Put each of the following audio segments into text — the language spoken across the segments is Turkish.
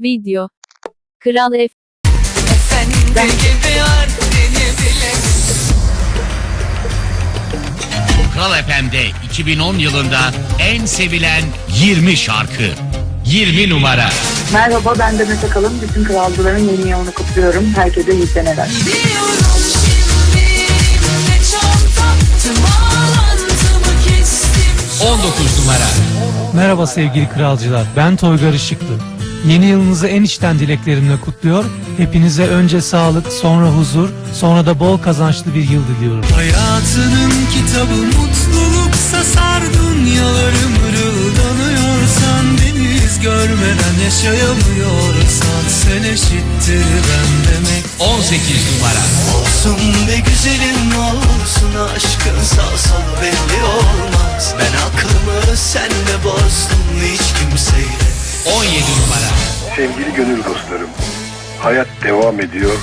Video. Kral F. Efendi gibi haddini bile Kral FM'de 2010 yılında en sevilen 20 şarkı. 20 numara. Merhaba ben Demet Akalın. Bütün kralcıların yeni yılını kutluyorum. Herkese iyi seneler. Şimdi ne çantam Tüm bağlantımı kestim 19 numara. Merhaba sevgili kralcılar. Ben Toygar Işıklı. Yeni yılınızı en içten dileklerimle kutluyor. Hepinize önce sağlık, sonra huzur, sonra da bol kazançlı bir yıl diliyorum. Hayatının kitabı mutluluksa sar dünyaları mırıldanıyorsan Deniz görmeden yaşayamıyorsan sen eşittir ben demek 18 numara. Olsun be güzelim olsun aşkın sağ belli olmaz Ben aklımı senle bozdum hiç kimseyle 17 numara. Sevgili gönül dostlarım, hayat devam ediyor.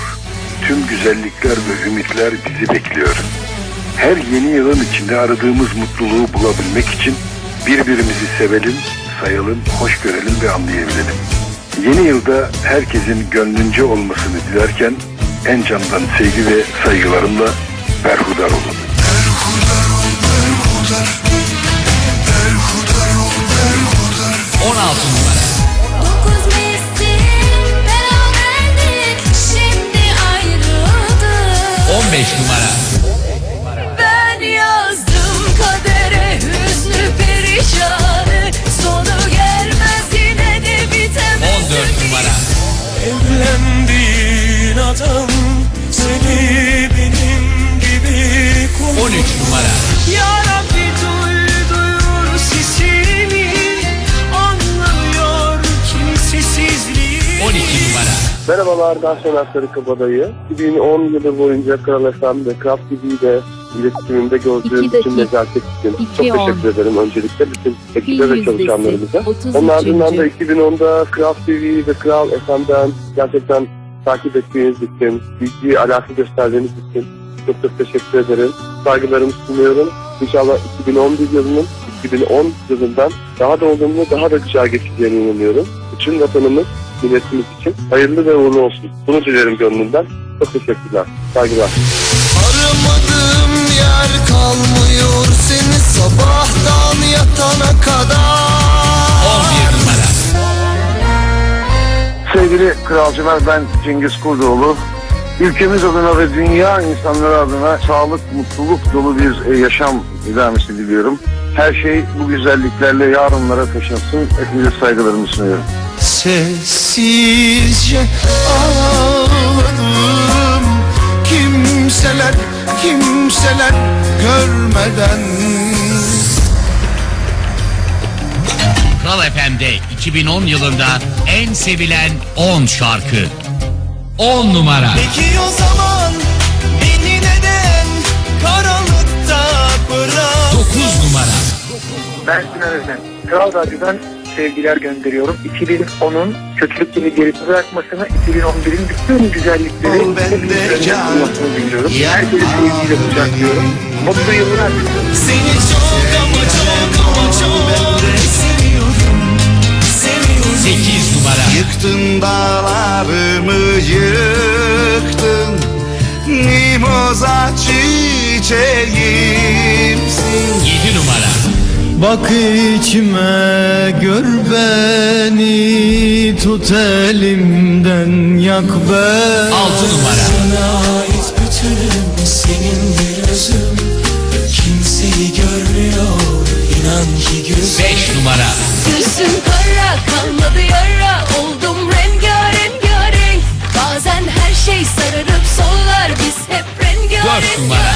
Tüm güzellikler ve ümitler bizi bekliyor. Her yeni yılın içinde aradığımız mutluluğu bulabilmek için birbirimizi sevelim, sayalım, hoş görelim ve anlayabilelim. Yeni yılda herkesin gönlünce olmasını dilerken en candan sevgi ve saygılarımla berhudar olun. Numara. Ben yazdım kadere hüznü perişanı Sonu gelmez yine de bitemez 14 numara. Evlendiğin adam seni benim gibi kullan 13 numara. Merhabalar ben Soner Sarı Kabadayı. 2010 yılı boyunca Kral FM ve Craft TV'de iletişimimde gördüğüm bütün nezaket için çok teşekkür ederim öncelikle bütün ekibe ve çalışanlarımıza. 33. Onun ardından da 2010'da Craft TV ve Kral FM'den gerçekten takip ettiğiniz için, bilgi alaka gösterdiğiniz için çok çok teşekkür ederim. Saygılarımı sunuyorum. İnşallah 2011 yılının 2010 yılından daha da olumlu, daha da güzel geçeceğine inanıyorum. Bütün vatanımız, milletimiz için hayırlı ve uğurlu olsun. Bunu dilerim gönlümden. Çok teşekkürler. Saygılar. Aramadığım yer kalmıyor seni sabahtan yatana kadar 11 numara. Sevgili kralcılar ben Cengiz Kurdoğlu. Ülkemiz adına ve dünya insanları adına sağlık, mutluluk dolu bir e, yaşam idamesi diliyorum. Her şey bu güzelliklerle yarınlara taşınsın. Hepinize saygılarımı sunuyorum. Sessizce ağladım Kimseler, kimseler görmeden Kral FM'de 2010 yılında en sevilen 10 şarkı. 10 numara. Peki o zaman beni neden karanlıkta bırak 9 numara. Ben Sinan Özen. Kral Radyo'dan sevgiler gönderiyorum. 2010'un kötülükleri geride bırakmasını, 2011'in bütün güzellikleri hepimizin can. bulmasını diliyorum. Herkese sevgiyle kucaklıyorum. Mutlu yıllar. Seni Mimoza çiçeğimsin 7 numara. Bak içime gör beni Tut elimden yak beni 6 numara. Sana ait bütünüm senin bir özüm Kimseyi görmüyor inan ki gözüm 5 numara. Gözüm kara kalmadı yara Oldum rengarenk renk Bazen her şey sararıp sollar numara.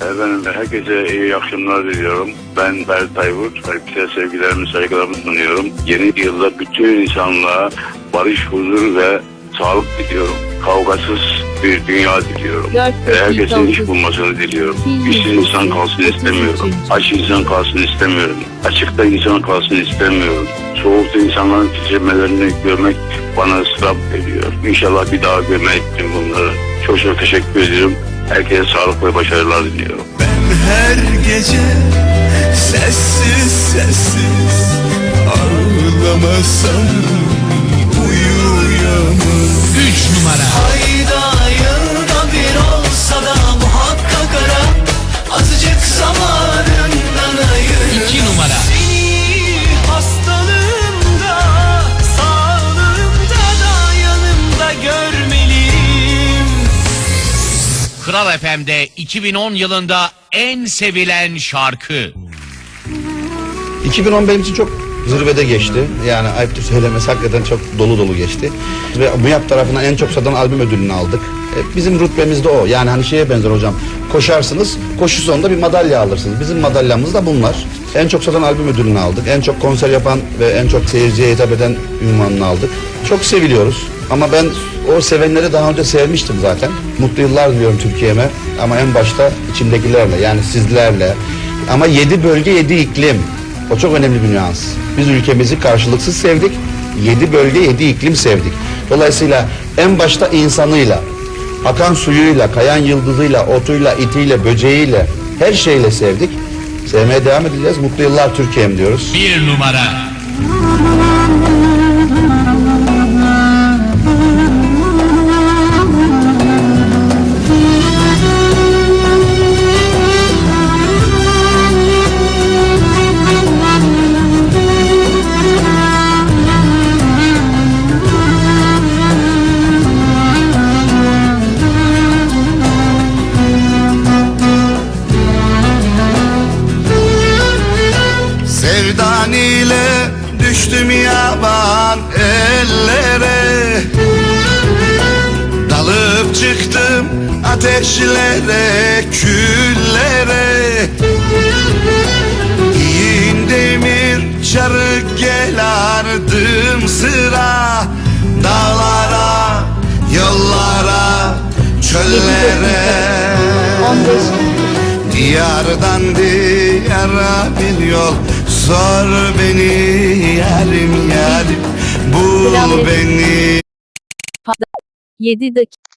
Efendim herkese iyi akşamlar diliyorum. Ben Ferdi Tayfur. Herkese sevgilerimi, saygılarımı sunuyorum. Yeni yılda bütün insanlığa barış, huzur ve sağlık diliyorum. Kavgasız bir dünya diliyorum. Herkesin iş bulmasını diliyorum. Yüzdesi. insan kalsın istemiyorum. Aç insan kalsın istemiyorum. Açıkta insan kalsın istemiyorum. Soğukta insanların titremelerini görmek bana ıstırap veriyor. İnşallah bir daha görmek bunları. Çok çok teşekkür ediyorum. Herkese sağlık ve başarılar diliyorum. Ben her gece sessiz sessiz ağlamasam Kral FM'de 2010 yılında en sevilen şarkı. 2010 benim için çok zirvede geçti. Yani ayıptır söylemesi hakikaten çok dolu dolu geçti. Ve MÜYAP tarafından en çok satan albüm ödülünü aldık. E, Bizim rütbemiz de o. Yani hani şeye benzer hocam. Koşarsınız, koşu sonunda bir madalya alırsınız. Bizim madalyamız da bunlar. En çok satan albüm ödülünü aldık. En çok konser yapan ve en çok seyirciye hitap eden ünvanını aldık. Çok seviliyoruz. Ama ben o sevenleri daha önce sevmiştim zaten. Mutlu yıllar diliyorum Türkiye'me. Ama en başta içimdekilerle yani sizlerle. Ama yedi bölge yedi iklim. O çok önemli bir nüans. Biz ülkemizi karşılıksız sevdik. Yedi bölge, yedi iklim sevdik. Dolayısıyla en başta insanıyla, akan suyuyla, kayan yıldızıyla, otuyla, itiyle, böceğiyle, her şeyle sevdik. Sevmeye devam edeceğiz. Mutlu yıllar Türkiye'm diyoruz. 1 numara. Ateşlere, küllere. Yiğin demir çarık gel ardım sıra. Dağlara, yollara, çöllere. 15 Diyardan diyara bir yol Sor beni yarim yarim. Bul beni. 7 dakika